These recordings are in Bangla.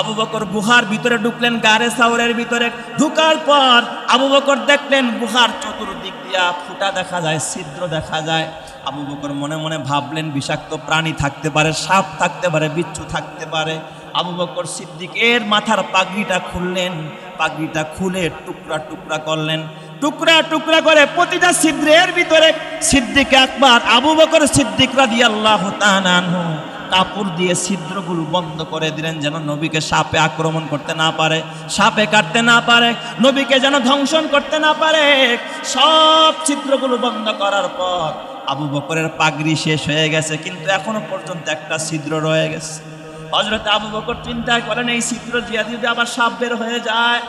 আবু বকর গুহার ভিতরে ঢুকলেন, গারে সাউরের ভিতরে ঢুকার পর আবু বকর দেখলেন, গুহার চতুর্দিক দিয়া ফুটা দেখা যায়, ছিদ্র দেখা যায়। আবু বকর মনে মনে ভাবলেন, বিষাক্ত প্রাণী থাকতে পারে, সাপ থাকতে পারে, বিচ্ছু থাকতে পারে। আবু বকর সিদ্দিকের মাথার পাগড়িটা খুললেন, পাগড়িটা খুলে টুকরা টুকরা করলেন। টুকরা টুকরা করে প্রতিটা ছিদ্রের ভিতরে সিদ্দিক আকবর, আবু বকর সিদ্দিক রাদিয়াল্লাহু তাআলা কাপড় দিয়ে ছিদ্রগুলো বন্ধ করে দিলেন যেন নবীকে সাপে আক্রমণ করতে না পারে, সাপে কাটতে না পারে, নবীকে যেন ধ্বংসন করতে না পারে। সব ছিদ্রগুলো বন্ধ করার পর আবু বকরের পাগড়ি শেষ হয়ে গেছে, কিন্তু এখনও পর্যন্ত একটা ছিদ্র রয়ে গেছে। হজরত আবু বকর চিন্তা করেন এই ছিদ্র দিয়া যদি আবার সাপ বের হয়ে যায়?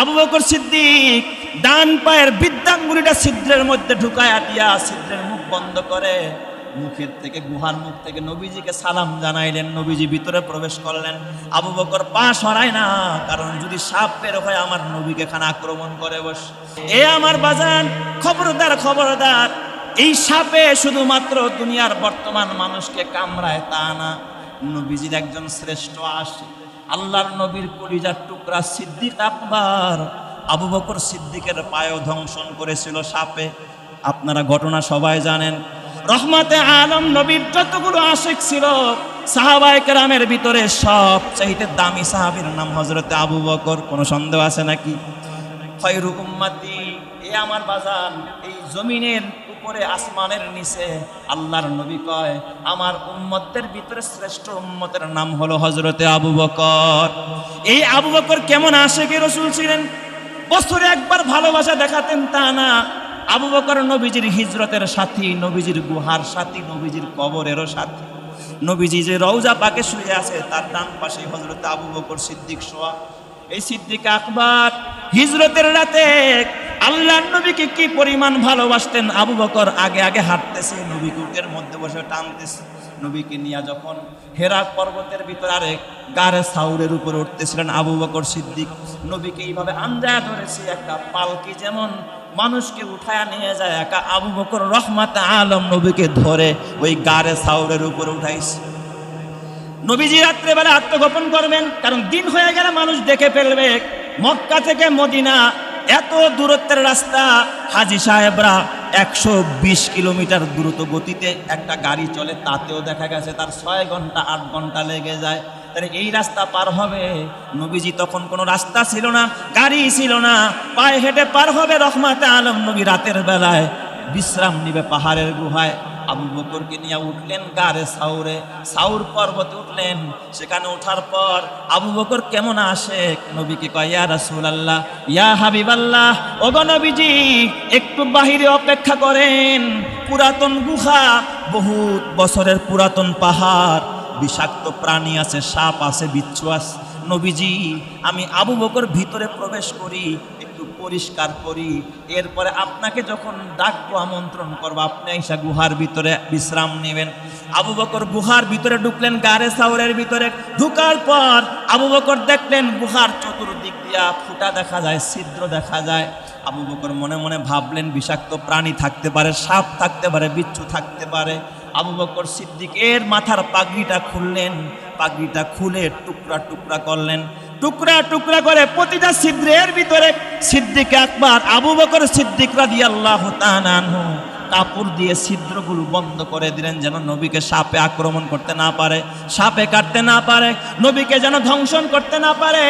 আবু বকর সিদ্দিক ডান পায়ের বিদ্যাঙ্গুলিটা ছিদ্রের মধ্যে ঢুকায় দিয়া ছিদ্রের মুখ বন্ধ করে মুখের থেকে, গুহার মুখ থেকে নবীজিকে সালাম জানাইলেন, নবীজি ভিতরে প্রবেশ করলেন। আবু বকর পা সরায় না, কারণ যদি সাপ বের হয়, আমার নবীকে খানা আক্রমণ করে বস। এ আমার বাজান, খবরদার খবরদার। এই সাপে শুধুমাত্র দুনিয়ার বর্তমান মানুষকে কামড়ায়, তা না। নবীজির একজন শ্রেষ্ঠ আসে আল্লাহর নবীর কলিজার টুকরা সিদ্দিক আকবর। আবু বকর সিদ্দিকের পায়েও ধ্বংসন করেছিল সাপে। আপনারা ঘটনা সবাই জানেন। রহমতে আলম নবীর যতগুলো আশেক ছিল, সাহাবায় কেরামের ভিতরে সব চাইতে দামি সাহাবির নাম হজরতে আবু বকর, কোনো সন্দেহ আছে নাকি? খয়রু উম্মাতি, এ আমার বাজান, এই জমিনের উপরে আসমানের নিচে আল্লাহর নবী কয়, আমার উম্মতের ভিতরে শ্রেষ্ঠ উম্মতের নাম হলো হজরতে আবু বকর। এই আবু বকর কেমন আশেকে রসুল ছিলেন? বছরে একবার ভালোবাসা দেখাতেন তা না আবু বকর নবীজির হিজরতের সাথী, নবীজির গুহার সাথী, নবীজির কবরেরও সাথী। নবীজি যে রৌজা পাকে শুয়ে আছে, তার ডান পাশে হজরত আবু বকর সিদ্দিক সোয়া এই সিদ্দিক আকবর, হিজরতের রাতে আল্লাহর নবীকে কি পরিমাণ ভালোবাসতেন? আবু বকর আগে আগে হাঁটতেছে, নবী কুটের মধ্যে বসে টানতেছে। নবীকে নিয়ে যখন হেরা পর্বতের ভিতর আরে গারে সাউরের উপরে উঠতেছিলেন আবু বকর সিদ্দিক। নবীকে এইভাবে আঞ্জায় ধরেছে, একটা পালকি যেমন মানুষকে উঠায় নিয়ে যায় একা আবু বকর রহমাত আলম নবীকে ধরে ওই গারে সাউরের উপরে উঠাইছে। নবীজি রাত্রেবেলা আত্মগোপন করবেন, কারণ দিন হয়ে গেলে মানুষ দেখে ফেলবে, মক্কা থেকে মদিনা, এত দূরত্বের রাস্তা। হাজি সাহেবরা একশো বিশ কিলোমিটার দ্রুত গতিতে একটা গাড়ি চলে, তাতেও দেখা গেছে তার ছয় ঘণ্টা, আট ঘণ্টা লেগে যায়। তাহলে এই রাস্তা পার হবে। নবীজি তখন কোনো রাস্তা ছিল না, গাড়ি ছিল না, পায়ে হেঁটে পার হবে রহমাতে আলম নবী রাতের বেলায়। বিশ্রাম নিবে পাহাড়ের গুহায়। আবু বকরকে নিয়ে উঠলেন গারে সাউরে। সাউর পর্বতে উঠলেন। সেখানে ওঠার পর আবু বকর কেমন আসে? নবীকে কয়, ইয়া রাসূল আল্লাহ ইয়া হাবিব আল্লাহ ওগো নবীজি, একটু বাহিরে অপেক্ষা করেন। পুরাতন গুহা, বহুত বছরের পুরাতন পাহাড়। বিষাক্ত প্রাণী আছে, সাপ আছে, বিচ্ছু আছে। নবীজি, আমি আবু বকর ভিতরে প্রবেশ করি, একটু পরিষ্কার করি। এরপরে আপনাকে যখন ডাকবো, আমন্ত্রণ করব, আপনি আইসা গুহার ভিতরে বিশ্রাম নেবেন। আবু বকর গুহার ভিতরে ঢুকলেন, গারে সাউরের ভিতরে। ঢুকার পর আবু বকর দেখলেন, গুহার চতুর্দিক দিয়া ফুটা দেখা যায়, ছিদ্র দেখা যায়। আবু বকর মনে মনে ভাবলেন, বিষাক্ত প্রাণী থাকতে পারে, সাপ থাকতে পারে, বিচ্ছু থাকতে পারে। আবু বকর সিদ্দিকের মাথার পাগড়িটা খুললেন, পাগড়িটা খুলে টুকরা টুকরা করলেন। টুকরা টুকরা করে প্রতিটা ছিদ্রের ভিতরে সিদ্দিক আকবর, আবু বকর সিদ্দিক রাদিয়াল্লাহু তাআলা আনহু কাপড় দিয়ে ছিদ্রগুলো বন্ধ করে দিলেন যেন নবীকে সাপে আক্রমণ করতে না পারে, সাপে কাটতে না পারে, নবীকে যেন ধ্বংসন করতে না পারে।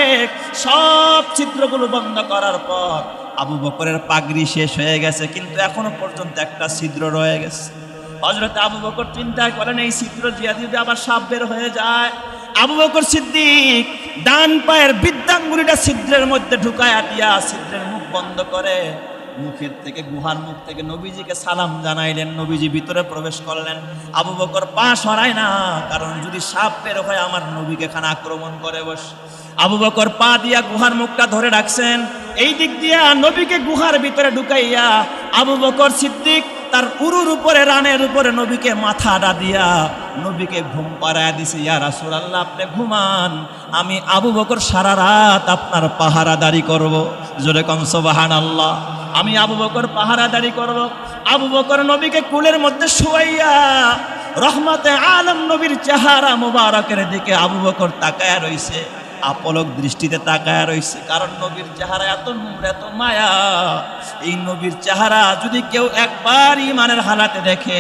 সব ছিদ্রগুলো বন্ধ করার পর আবু বকরের পাগড়ি শেষ হয়ে গেছে, কিন্তু এখনও পর্যন্ত একটা ছিদ্র রয়ে গেছে। হজরত আবু বকর চিন্তা করেন এই ছিদ্র দিয়া যদি আবার সাপ বের হয়ে যায়। আবু বকর সিদ্দিক ডান পায়ের বিদ্যাঙ্গুলিটা ছিদ্রের মধ্যে ঢুকায় দিয়া ছিদ্রের মুখ বন্ধ করে মুখের থেকে, গুহার মুখ থেকে নবীজিকে সালাম জানাইলেন। নবীজি ভিতরে প্রবেশ করলেন। আবু বকর পা সরায় না, কারণ যদি সাপ বের হয় আমার নবীকে খানা আক্রমণ করে বস। আবু বকর পা দিয়া গুহার মুখটা ধরে রাখছেন। এই দিক দিয়া নবীকে গুহার ভিতরে ঢুকাইয়া আবু বকর সিদ্দিক তার উরুর উপরে, রানের উপরে নবীকে মাথাটা দিয়া নবীকে ঘুম পাড়ায় দিছে, ইয়া রাসূলুল্লাহ, আপনি ঘুমান। আমি আবু বকর সারা রাত আপনার পাহারাদারি করব। জোরে কম সুবহানাল্লাহ, আমি আবু বকর পাহারাদারি করব। আবু বকর নবীকে কুলের মধ্যে শুয়াইয়া রহমতে আলম নবীর চেহারা মুবারকের দিকে আবু বকর তাকায়া রইছে। আপলক দৃষ্টিতে তাকায় রইছে কারণ নবীর চেহারা এত নূর এত মায়া এই নবীর চেহারা যদি কেউ একবার ইমানের হালাতে দেখে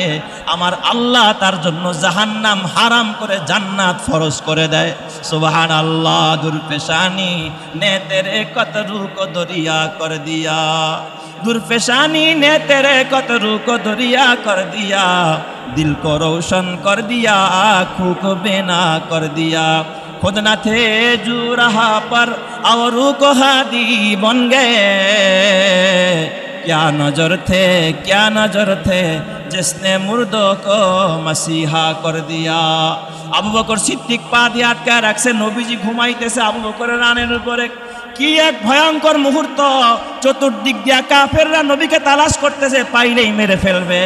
আমার আল্লাহ তার জন্য জাহান্নাম হারাম করে জান্নাত ফরজ করে দেয় সুবহান আল্লাহ দুরপেশানি নে তেরে কত রুক দরিয়া কর দিয়া दुर्फेशानी ने तेरे कतरू को दरिया कर दिया दिल को रोशन कर दिया आँखों को बेना कर दिया खुद न थे जू रहा पर और को हादी बन गए क्या नजर थे क्या नजर थे जिसने मुर्दों को मसीहा कर दिया আবু বকর সিদ্দিক পা দিয়ে আটকায় রাখছে নবীজি ঘুমাইতেছে আবু বকরের রানের উপরে কি এক ভয়ঙ্কর মুহূর্ত চতুর্দিক দিয়া কাফেররা নবীকে তালাশ করতেছে পাইলেই মেরে ফেলবে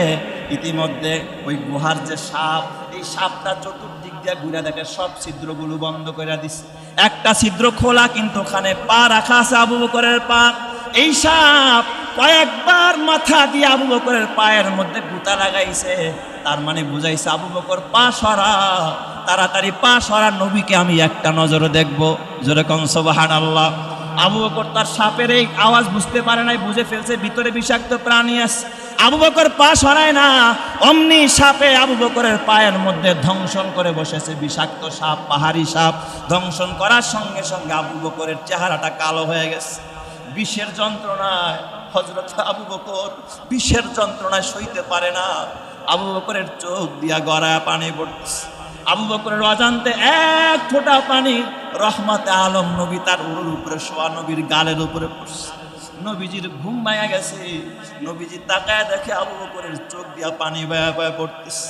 ইতিমধ্যে ওই গুহার যে সাপ এই সাপটা চতুর্দিক দিয়া ঘুরে দেখে সব ছিদ্রগুলো বন্ধ করে দিছে। একটা ছিদ্র খোলা, কিন্তু ওখানে পা রাখা আছে আবু বকরের পা। এই সাপ কয়েকবার মাথা দিয়ে আবু বকরের পায়ের মধ্যে গুতা লাগাইছে। তার মানে বুঝাইছে, আবু বকর, পা সরা। তাড়াতাড়ি পা সরা, নবীকে আমি একটা নজরে দেখব। যেরকম সোবাহান আল্লাহ আবু বকর তার সাপের এই আওয়াজ বুঝতে পারে নাই, বুঝে ফেলছে, ভিতরে বিষাক্ত প্রাণী আছে। আবু বকর পা সরায় না, অমনি সাপে আবু বকরের পায়ের মধ্যে ধ্বংসন করে বসেছে, বিষাক্ত সাপ, পাহাড়ি সাপ। ধ্বংসন করার সঙ্গে সঙ্গে আবু বকরের চেহারাটা কালো হয়ে গেছে। বিষের যন্ত্রণায় হজরত আবু বকর বিষের যন্ত্রণায় সইতে পারে না। আবু বকরের চোখ দিয়া গড়ায় পানি পড়তেছে। আবু বকরের অজান্তে এক ফোঁটা পানি রহমতে আলম নবী তার উপরে, শোয়া নবীর গালের উপরে পড়ছে। নবীজির ঘুম মায়া গেছে। নবীজি তাকায় দেখে আবু বকরের চোখ দিয়া পানি বয়া বয়া পড়তেছে।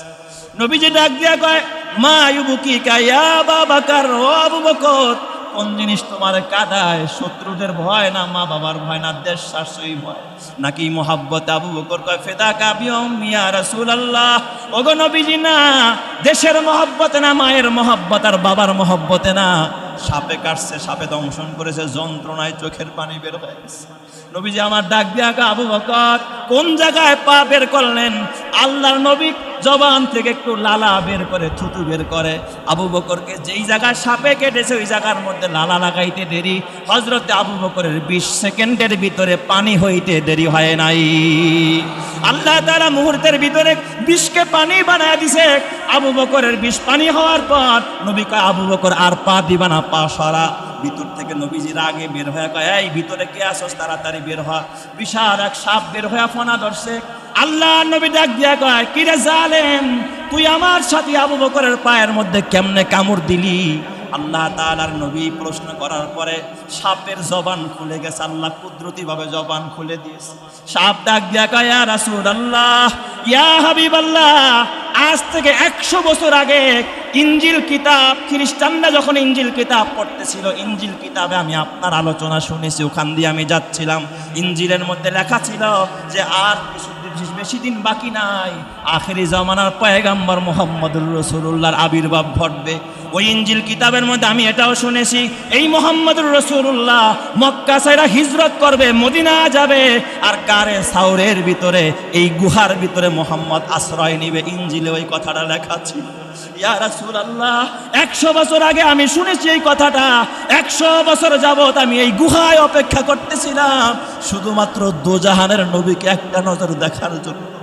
নবীজি ডাক দিয়া কয়, মা ইউবুকি কাইয়া বাবাকার ও আবু বকর, কোন জিনিস তোমার কাদায়? শত্রুদের ভয় না, মা বাবার ভয় না, দেশ শাশুই ভয়? নাকি মোহাব্বত আবু বকর কয় ফেদা কাবিয়ম মিয়া রাসূল আল্লাহ ওগো নবীজি, না, দেশের মহব্বতে না, মায়ের মহব্বত আর বাবার মহব্বতে না। সাপে কাটছে, সাপে দংশন করেছে, যন্ত্রণায় চোখের পানি বের হয়ে গেছে। নবীজি আমার ডাক দিয়া আবু বকর, কোন জায়গায় পা বের করলেন? আল্লাহর নবী জবান থেকে একটু লালা বের করে, থুতু বের করে। আবু বকরকে যেই জায়গায় সাপে কেটেছে, ওই জায়গার মধ্যে লালা লাগাইতে দেরি। হজরতে আবু বকরের বিশ সেকেন্ডের ভিতরে পানি হইতে দেরি হয় নাই। আল্লাহ তারা মুহূর্তের ভিতরে বিষকে পানি বানায় দিছে। আবু বকরের বিষ পানি হওয়ার পর নবী কয়, আবু বকর, আর পা দিবা না, পা সরা। ভিতর থেকে নবীজির আগে বের হয়ে কয়, এই, ভিতরে কে আসস তাড়াতাড়ি বের হওয়া বিশাল এক সাপ বের হয়ে ফোনা ধরছে। আল্লাহ নবী ডাক দিয়া কয়, কিরে জালেম, তুই আমার সাথে আবু বকরের পায়ের মধ্যে কেমনে কামড় দিলি? আল্লাহ তাআলার নবী প্রশ্ন করার পরে সাপের জবান খুলে গেছে, আল্লাহ কুদরতি ভাবে জবান খুলে দিয়েছে। সাপ ডাক দিয়া কয়, ইয়া রাসূলুল্লাহ, ইয়া হাবিবাল্লাহ, আজ থেকে একশো বছর আগে ইঞ্জিল কিতাব, খ্রিস্টানরা যখন ইঞ্জিল কিতাব পড়তেছিল ইঞ্জিল কিতাবে আমি আপনার আলোচনা শুনেছি, ওখান দিয়ে আমি যাচ্ছিলাম। ইঞ্জিলের মধ্যে লেখা ছিল যে, আর বেশি দিন বাকি নাই। আখেরি জামানার পয়গাম্বর মোহাম্মদুর রসুল্লাহর আবির্ভাব ঘটবে। ওই ইঞ্জিল কিতাবের মধ্যে আমি এটাও শুনেছি, এই মোহাম্মদুর রসুল্লাহ মক্কা সাইরা হিজরত করবে, মদিনা যাবে, আর গারে সাউরের ভিতরে, এই গুহার ভিতরে মোহাম্মদ আশ্রয় নিবে, ইঞ্জিলে ওই কথাটা লেখা ছিল। ইয়া রাসূলুল্লাহ, একশো বছর আগে আমি শুনেছি এই কথাটা, একশো বছর যাবত আমি এই গুহায় অপেক্ষা করতেছিলাম, শুধুমাত্র দোজাহানের নবীকে একটা নজর দেখার জন্য।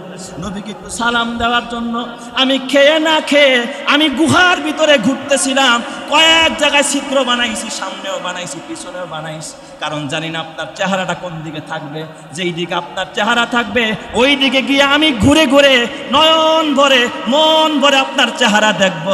নবীকে সালাম দেওয়ার জন্য আমি খেয়ে না খেয়ে আমি গুহার ভিতরে ঘুরতেছিলাম। কয়েক জায়গায় চিত্র বানাইছি, সামনেও বানাইছি, পিছনেও বানাইছি। কারণ জানি না আপনার চেহারাটা কোন দিকে থাকবে। যেই দিকে আপনার চেহারা থাকবে, ওই দিকে গিয়ে আমি ঘুরে ঘুরে নয়ন ভরে, মন ভরে আপনার চেহারা দেখব।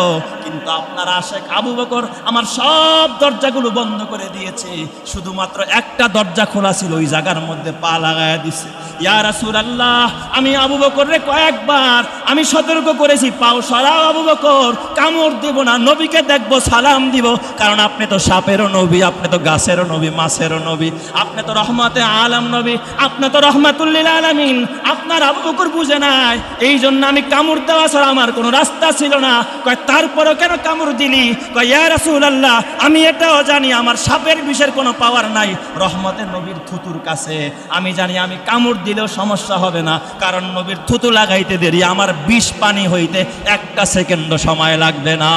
কিন্তু আপনার আশেক আবু বকর আমার সব দরজাগুলো বন্ধ করে দিয়েছে। শুধুমাত্র একটা দরজা খোলা ছিল, ওই জায়গার মধ্যে পা লাগায় দিছে। ইয়া রাসূলুল্লাহ, আমি আবু বকরে কয়েকবার আমি সতর্ক করেছি, পাও সরাও আবু বকর, কামড় দেব না, নবীকে দেখব, সালাম দিব। কারণ আপনি তো সাপেরও নবী, আপনি তো গাছেরও নবী, মাছেরও নবী, আপনি তো রহমতে আলম নবী, আপনি তো রহমাতুল্লিল আলামিন, আপনার আবু বকর বুঝে নাই। এই জন্য আমি কামড় দেওয়া ছাড়া আমার কোনো রাস্তা ছিল না। কয়, তারপরও কেন কামড় দিলি, কয়, ইয়া রাসূলুল্লাহ, আমি এটাও জানি, আমার সাপের বিষের কোনো পাওয়ার নাই। রহমতের নবীর থুতুর কাছে। আমি জানি, আমি কামড় দিলেও সমস্যা হবে না, কারণ নবীর থুতু লাগাইতে দেরি, আমার বিষ পানি হইতে একটা সেকেন্ড সময় লাগবে না।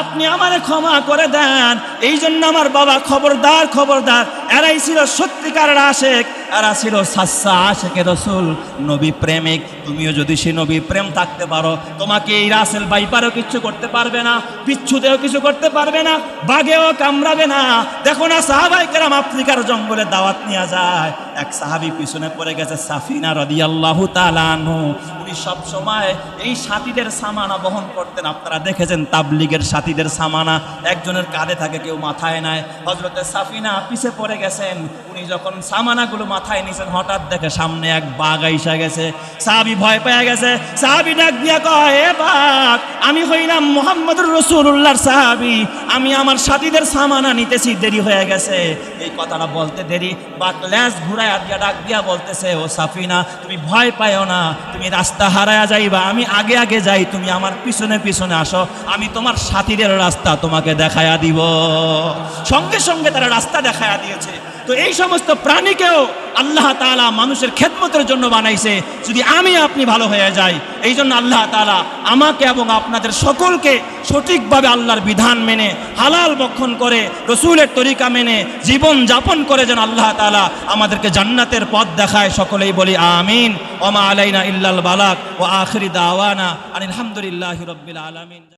আপনি আমারে ক্ষমা করে দেন এই জন্য আমার বাবা খবরদার খবরদার, এরাই ছিল সত্যিকার আশেক এরা ছিল সাচ্চা আশেকে রসুল, নবী প্রেমিক, তুমিও যদি সে নবী প্রেম থাকতে পারো, তোমাকে এই রাসেল বাইপারও কিছু করতে পারবে না বিচ্ছুতেও কিছু করতে পারবে না, বাঘেও কামড়াবে না। দেখো না, সাহাবাই কেরাম আফ্রিকার জঙ্গলে দাওয়াত নিয়ে যায়। এক সাহাবি পিছনে পড়ে গেছে সাফিনা রদিয়াল্লাহু তালানহু উনি সব সময় এই সাথীদের সামানা বহন করতেন। আপনারা দেখেছেন তাবলিগের সাথীদের সামানা। একজনের কাঁধে থাকে, কেউ মাথায় নাই হজরতে সাফিনা পিছে পড়ে গেছেন। উনি যখন সামানাগুলো মাথায় নিয়েছেন হঠাৎ দেখে সামনে এক বাঘ আইসা গেছে। সাহাবি ভয় পেয়ে গেছে। সাহাবি ডাক দিয়া কয় বাঘ, আমি হইলাম মোহাম্মদুর রসুল্লাহর সাহাবি। আমি আমার সাথীদের সামানা নিতেছি, দেরি হয়ে গেছে। এই কথাটা বলতে দেরি। বাঘ ল্যাস ঘুরায় দিয়া ডাক দিয়া বলতেছে, ও সাফিনা, তুমি ভয় পাইও না। তুমি রাস্তা হারায়া যাইবা, আমি আগে আগে যাই, তুমি আমার পিছনে পিছনে আসো, আমি তোমার সাথীদের রাস্তা তোমাকে দেখায়া দিব। সঙ্গে সঙ্গে তারা রাস্তা দেখায়া দিয়েছে। তো এই সমস্ত প্রাণীকেও আল্লাহ তাআলা মানুষের খেদমতের জন্য বানাইছে। যদি আমি আপনি ভালো হয়ে যাই এই জন্য আল্লাহ তালা আমাকে এবং আপনাদের সকলকে সঠিকভাবে আল্লাহর বিধান মেনে, হালাল বক্ষণ করে, রসুলের তরিকা মেনে, জীবন যাপন করে যেন আল্লাহ তাআলা আমাদেরকে জান্নাতের পথ দেখায়। সকলেই বলি আমিন। ওমা আলাইনা ইল্লাল বালাক। ও আখরি দাওয়ানা আলহামদুলিল্লাহি রব্বিল আলামিন।